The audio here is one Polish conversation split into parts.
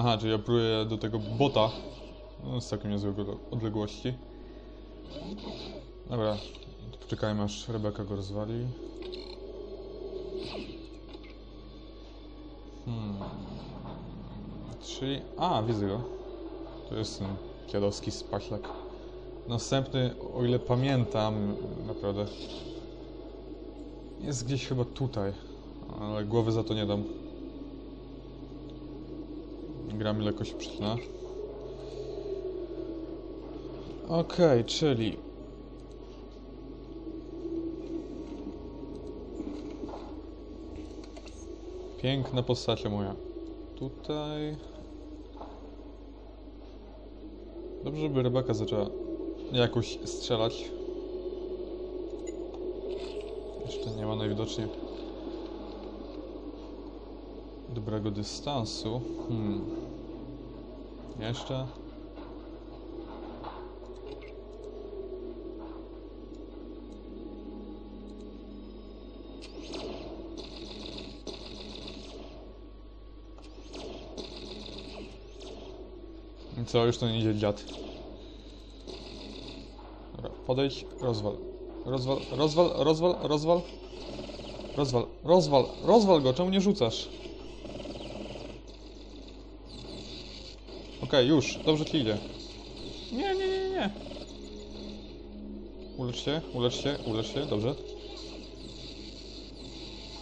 Aha, czyli ja próbuję do tego bota. No, z całkiem niezłej odległości. Dobra, poczekajmy aż Rebeka go rozwali. Hmm. Czyli... A, widzę go. To jest ten dziadowski spaślak. Następny, o ile pamiętam, naprawdę, jest gdzieś chyba tutaj, ale głowy za to nie dam. Gra mi lekko się przycina. Okej, czyli... Piękna postać moja. Tutaj... Dobrze, żeby rybaka zaczęła jakoś strzelać. Jeszcze nie ma najwidoczniej dobrego dystansu. Hmm. Jeszcze. Co, już to nie idzie dziad. Dobra, podejdź, rozwal. Rozwal, rozwal, rozwal, rozwal. Rozwal, rozwal, rozwal go, czemu nie rzucasz? Okej, już, dobrze ci idzie. Nie, nie, nie, nie. Ulecz się, ulecz się, ulecz się, dobrze.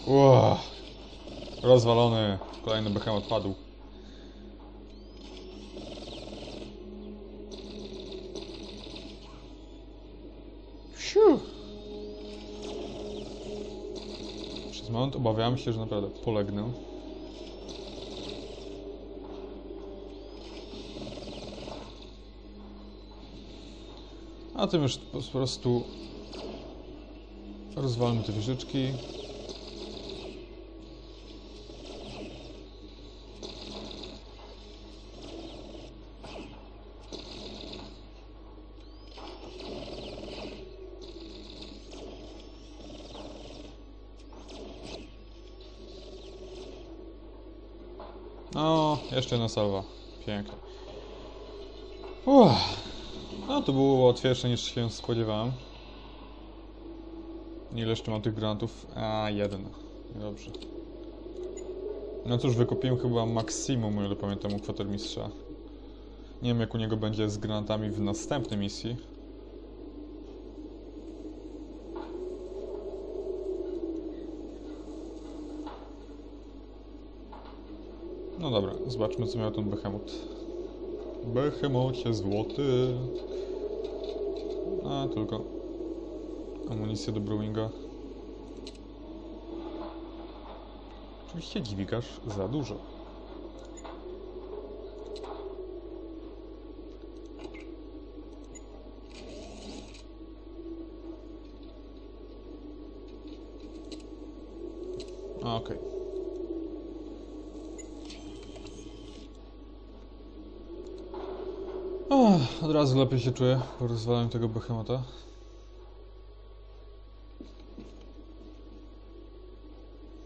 Ło, rozwalony. Kolejny behemoth padł. Siu. Przez moment obawiałem się, że naprawdę polegnę. A tym już po prostu rozwalmy te wieżyczki. No, jeszcze jedna salwa. Pięknie. Uff. No to było łatwiejsze niż się spodziewałem. Ile jeszcze mam tych granatów? A, jeden. Dobrze. No cóż, wykupiłem chyba maksimum, o ile pamiętam, u kwatermistrza. Nie wiem jak u niego będzie z granatami w następnej misji. No dobra, zobaczmy co miał ten behemoth. Behemocie złoty. A, tylko amunicję do brewinga. Oczywiście dźwigasz za dużo. Okej. Okay. Od razu lepiej się czuję po rozwalaniu tego behemota.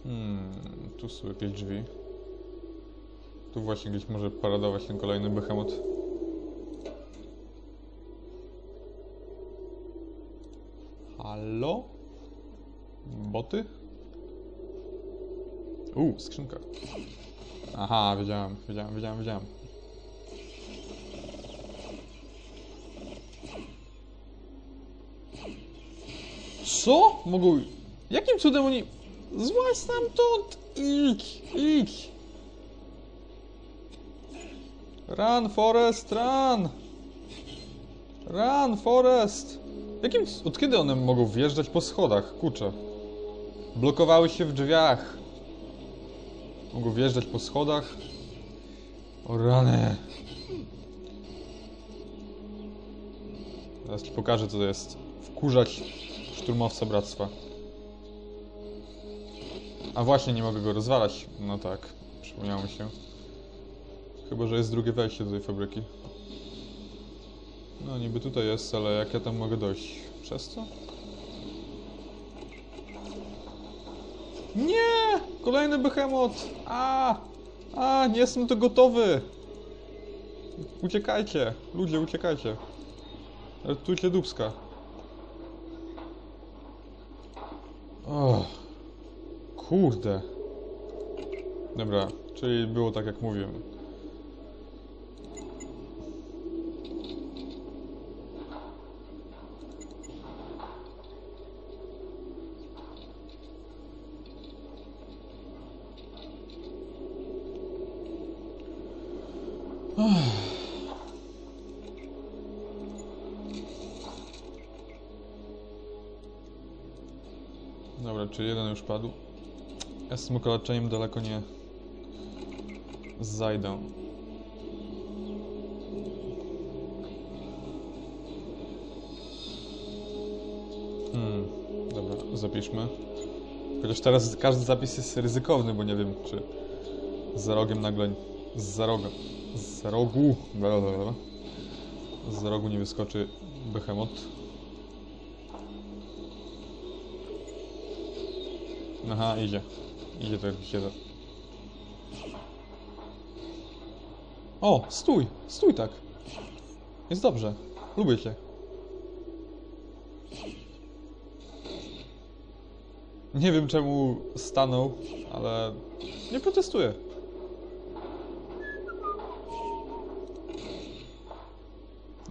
Hmm, tu są jakieś drzwi. Tu właśnie gdzieś może paradować ten kolejny behemot. Halo? Boty? U, skrzynka. Aha, wiedziałem, wiedziałem, wiedziałem, wiedziałem. Co? Mogą... Jakim cudem oni... Złaź stamtąd! Idź! Idź! Run, Forest, run! Run, Forest! Jakim... Od kiedy one mogą wjeżdżać po schodach? Kurczę. Blokowały się w drzwiach. Mogą wjeżdżać po schodach. O rany. Teraz ci pokażę co to jest. Wkurzać szturmowca bractwa. A właśnie, nie mogę go rozwalać. No tak, przypomniało mi się. Chyba, że jest drugie wejście do tej fabryki. No niby tutaj jest, ale jak ja tam mogę dojść? Przez co? Nie! Kolejny behemoth! A! A, nie jestem to gotowy! Uciekajcie! Ludzie, uciekajcie! Ratujcie dubska. O, kurde. Dobra, czyli było tak jak mówiłem. Dobra, czy jeden już padł? Ja z tym daleko nie zajdę. Hmm, dobra, zapiszmy. Chociaż teraz każdy zapis jest ryzykowny, bo nie wiem, czy za rogiem nagle... za rogiem... za rogu... blablabla. za rogu nie wyskoczy behemoth. Aha, idzie. Idzie to jakiś jeden. O, stój! Stój tak! Jest dobrze. Lubię cię. Nie wiem czemu stanął, ale nie protestuję.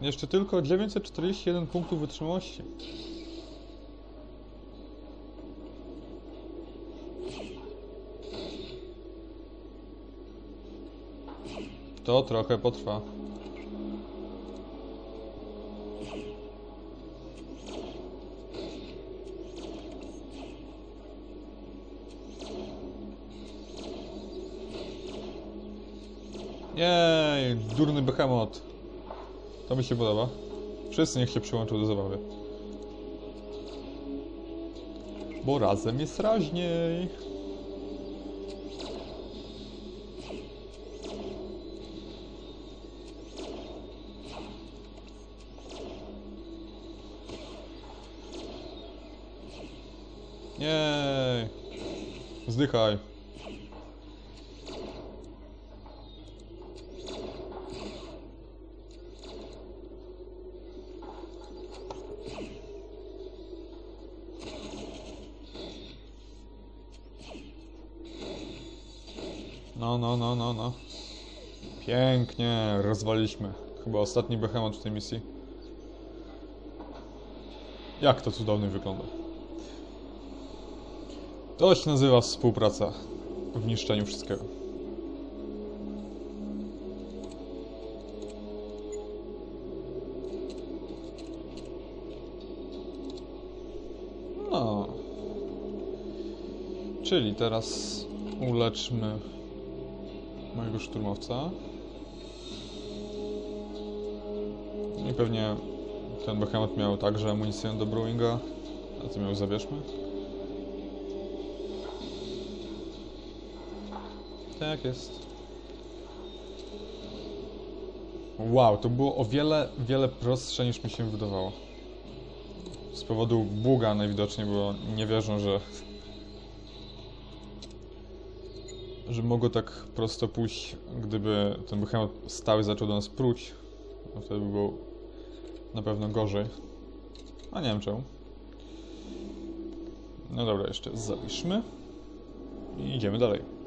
Jeszcze tylko 941 punktów wytrzymałości. To trochę potrwa. Jej, durny behemoth. To mi się podoba. Wszyscy niech się przyłączą do zabawy. Bo razem jest raźniej. Jej. Zdychaj. No, no, no, no, no. Pięknie, rozwaliliśmy. Chyba ostatni behemoth w tej misji. Jak to cudownie wygląda. To się nazywa współpraca w niszczeniu wszystkiego. No. Czyli teraz uleczmy mojego szturmowca. I pewnie ten behemoth miał także amunicję do brewinga. A co miał zabierzmy? Tak jest. Wow, to było o wiele, wiele prostsze niż mi się wydawało. Z powodu buga najwidoczniej, bo nie wierzą, że... że mogło tak prosto pójść, gdyby ten behemoth stały zaczął do nas pruć. No wtedy by było na pewno gorzej. A nie wiem czemu. No dobra, jeszcze zapiszmy. I idziemy dalej.